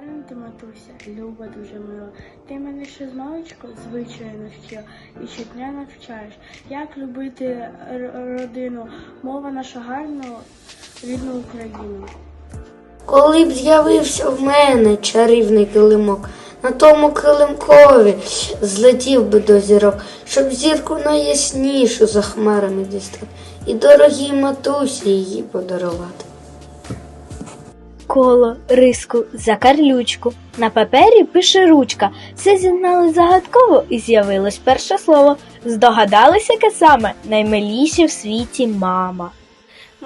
Гарна ти, матуся, люба дуже мила. Ти мене ще з маличку звичайно навчила і щодня навчаєш, як любити родину, мова наша гарну, рідну Україну. Коли б з'явився в мене чарівний килимок, на тому килимкові злетів би до зірок, щоб зірку найяснішу за хмарами дістати, і дорогій матусі її подарувати. Коло, риску, закарлючку. На папері пише ручка. Все зігнали загадково і з'явилось перше слово. Здогадалися, яке саме наймиліше в світі мама.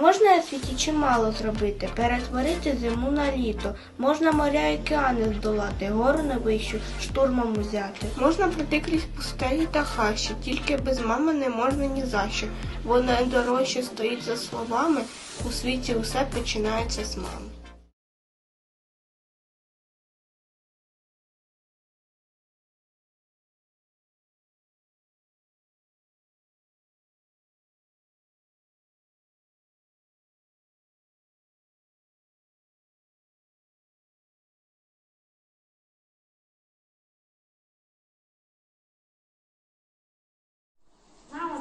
Можна на світі чимало зробити, перетворити зиму на літо, можна моря і океани здолати, гору на вищу, штурмом взяти. Можна пройти крізь пустелі та хащі, тільки без мами не можна ні за що. Вона дорожче стоїть за словами, у світі усе починається з мами.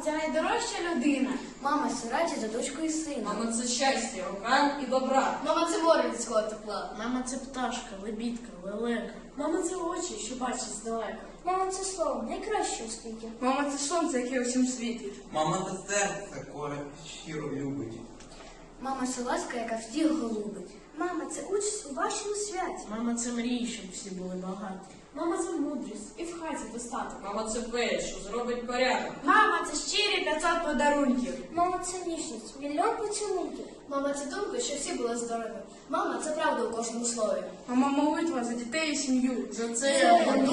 Це найдорожча людина. Мама це радість за дочку і сина. Мама це щастя, океан і добра. Мама це море людського тепла. Мама це пташка, лебідка, лелека. Мама це очі, що бачать здалека. Мама це слово, найкраще у світі. Мама це сонце, яке усім світить. Мама це серце, коре щиро любить. Мама це ласка, яка всіх голубить. Мама це участь у вашому святі. Мама це мрії, щоб всі були багаті. Мама це мудрість і в хаті достаток. Мама це пеє, що зробить порядок. Мама це щирі 500 подарунків. Мама це ніжність, мільйон поцілунків. Мама це думка, що всі були здорові. Мама це правда у кожному слові. Мама молитва за дітей і сім'ю. За це я Шануй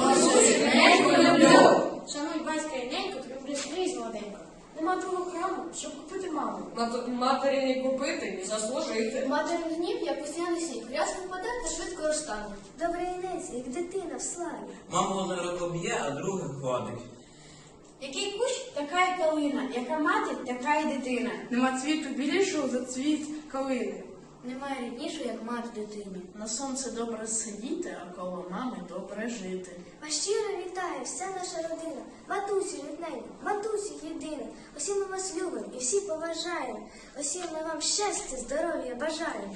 Матері не купити, не заслужити. Матері гнів, як постійний сніг, рясно впаде та швидко розтане. Добрий нець, як дитина в славі. Мама одне року б'є, а друге ходить. Який кущ, така й калина, яка мати, така й дитина. Нема цвіту білішого за цвіт калини. Немає ріднішого, як мати дитині. на сонце добре сидіти, а коло мами добре жити. Вас щиро вітає вся наша родина, матусі рідненька, матусі єдина. Усі ми вас любимо і всі поважаємо. Усі ми вам щастя, здоров'я бажаємо.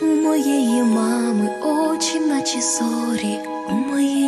У моєї мами очі, наче зорі, у моєї мами руки